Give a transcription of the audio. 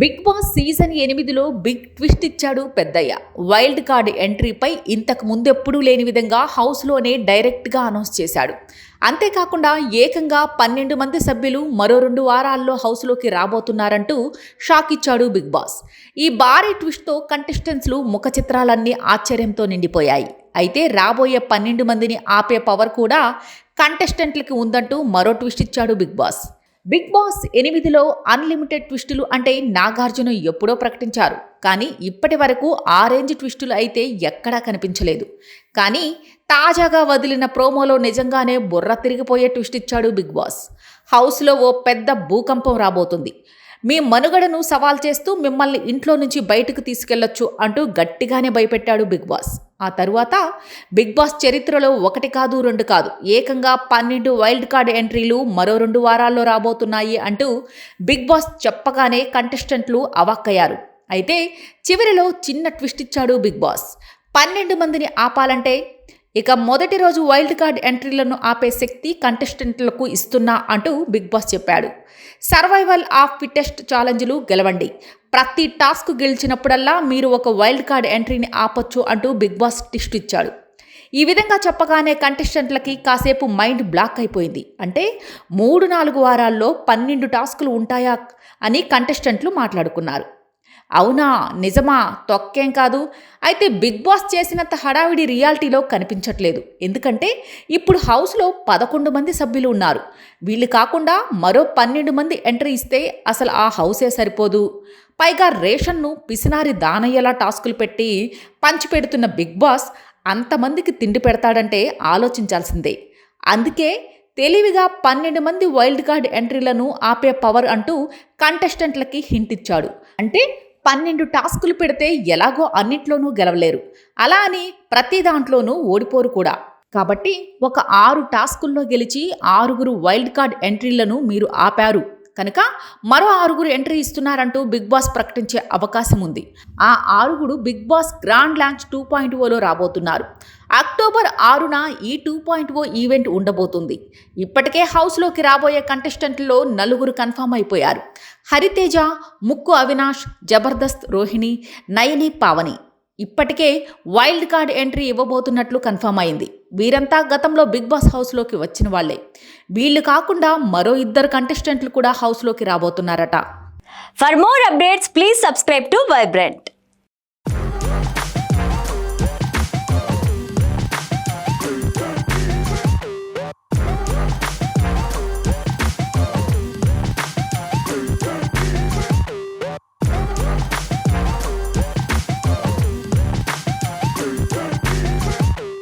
Big Boss season ఎనిమిదిలో big twist ఇచ్చాడు పెద్దయ్య. వైల్డ్ కార్డ్ ఎంట్రీపై ఇంతకు ముందెప్పుడూ లేని విధంగా హౌస్లోనే డైరెక్ట్గా అనౌన్స్ చేశాడు. అంతేకాకుండా ఏకంగా పన్నెండు మంది సభ్యులు మరో రెండు వారాల్లో హౌస్లోకి రాబోతున్నారంటూ షాక్ ఇచ్చాడు బిగ్ బాస్. ఈ భారీ ట్విస్ట్తో కంటెస్టెంట్స్లు ముఖ చిత్రాలన్నీ ఆశ్చర్యంతో నిండిపోయాయి. అయితే రాబోయే పన్నెండు మందిని ఆపే పవర్ కూడా కంటెస్టెంట్లకి ఉందంటూ మరో ట్విస్ట్ ఇచ్చాడు బిగ్ బాస్. బిగ్ బాస్ ఎనిమిదిలో అన్లిమిటెడ్ ట్విస్టులు అంటే నాగార్జున ఎప్పుడో ప్రకటించారు. కానీ ఇప్పటి వరకు ఆ రేంజ్ ట్విస్టులు అయితే ఎక్కడా కనిపించలేదు. కానీ తాజాగా వదిలిన ప్రోమోలో నిజంగానే బుర్ర తిరిగిపోయే ట్విస్ట్ ఇచ్చాడు బిగ్ బాస్. హౌస్లో ఓ పెద్ద భూకంపం రాబోతుంది. మీ మనుగడను సవాల్ చేస్తూ మిమ్మల్ని ఇంట్లో నుంచి బయటకు తీసుకెళ్ళొచ్చు అంటూ గట్టిగానే భయపెట్టాడు బిగ్ బాస్. ఆ తరువాత బిగ్ బాస్ చరిత్రలో ఒకటి కాదు రెండు కాదు ఏకంగా పన్నెండు వైల్డ్ కార్డ్ ఎంట్రీలు మరో రెండు వారాల్లో రాబోతున్నాయి అంటూ బిగ్ బాస్ చెప్పగానే కంటెస్టెంట్లు అవాక్కయ్యారు. అయితే చివరిలో చిన్న ట్విస్ట్ ఇచ్చాడు బిగ్ బాస్. పన్నెండు మందిని ఆపాలంటే ఇక మొదటి రోజు వైల్డ్ కార్డ్ ఎంట్రీలను ఆపే శక్తి కంటెస్టెంట్లకు ఇస్తున్నా అంటూ బిగ్ బాస్ చెప్పాడు. సర్వైవల్ ఆఫ్ ఫిట్టెస్ట్ ఛాలెంజ్లు గెలవండి. ప్రతి టాస్క్ గెలిచినప్పుడల్లా మీరు ఒక వైల్డ్ కార్డ్ ఎంట్రీని ఆపొచ్చు అంటూ బిగ్ బాస్ టిస్ట్ ఇచ్చాడు. ఈ విధంగా చెప్పగానే కంటెస్టెంట్లకి కాసేపు మైండ్ బ్లాక్ అయిపోయింది. అంటే మూడు నాలుగు వారాల్లో పన్నెండు టాస్కులు ఉంటాయా అని కంటెస్టెంట్లు మాట్లాడుకున్నారు. అవునా? నిజమా? తొక్కేం కాదు. అయితే బిగ్ బాస్ చేసినంత హడావిడి రియాలిటీలో కనిపించట్లేదు. ఎందుకంటే ఇప్పుడు హౌస్లో పదకొండు మంది సభ్యులు ఉన్నారు. వీళ్ళు కాకుండా మరో పన్నెండు మంది ఎంట్రీ ఇస్తే అసలు ఆ హౌసే సరిపోదు. పైగా రేషన్ను పిసినారి దానయ్యేలా టాస్కులు పెట్టి పంచిపెడుతున్న బిగ్ బాస్ అంతమందికి తిండి పెడతాడంటే ఆలోచించాల్సిందే. అందుకే తెలివిగా పన్నెండు మంది వైల్డ్ కార్డ్ ఎంట్రీలను ఆపే పవర్ అంటూ కంటెస్టెంట్లకి హింట్ ఇచ్చాడు. అంటే పన్నెండు టాస్కులు పెడితే ఎలాగో అన్నిట్లోనూ గెలవలేరు. అలా అని ప్రతి దాంట్లోనూ ఓడిపోరు కూడా. కాబట్టి ఒక ఆరు టాస్కుల్లో గెలిచి ఆరుగురు వైల్డ్ కార్డ్ ఎంట్రీలను మీరు ఆపారు. కనుక మరో ఆరుగురు ఎంట్రీ ఇస్తున్నారంటూ బిగ్ బాస్ ప్రకటించే అవకాశం ఉంది. ఆ ఆరుగురు Bigg Boss grand launch two point Ola రాబోతున్నారు. అక్టోబర్ ఆరున ఈ టూ పాయింట్ ఓ ఈవెంట్ ఉండబోతుంది. ఇప్పటికే హౌస్లోకి రాబోయే కంటెస్టెంట్లో నలుగురు కన్ఫామ్ అయిపోయారు. హరితేజ ముక్కు అవినాష్ జబర్దస్త్ రోహిణి నయని పావని. ఇప్పటికే వైల్డ్ కార్డ్ ఎంట్రీ ఇవ్వబోతున్నట్లు కన్ఫర్మ్ అయింది. వీరంతా గతంలో బిగ్ బాస్ హౌస్లోకి వచ్చిన వాళ్ళే వీళ్ళు కాకుండా మరో ఇద్దరు కంటెస్టెంట్లు కూడా హౌస్లోకి రాబోతున్నారట. For more updates please subscribe to vibrant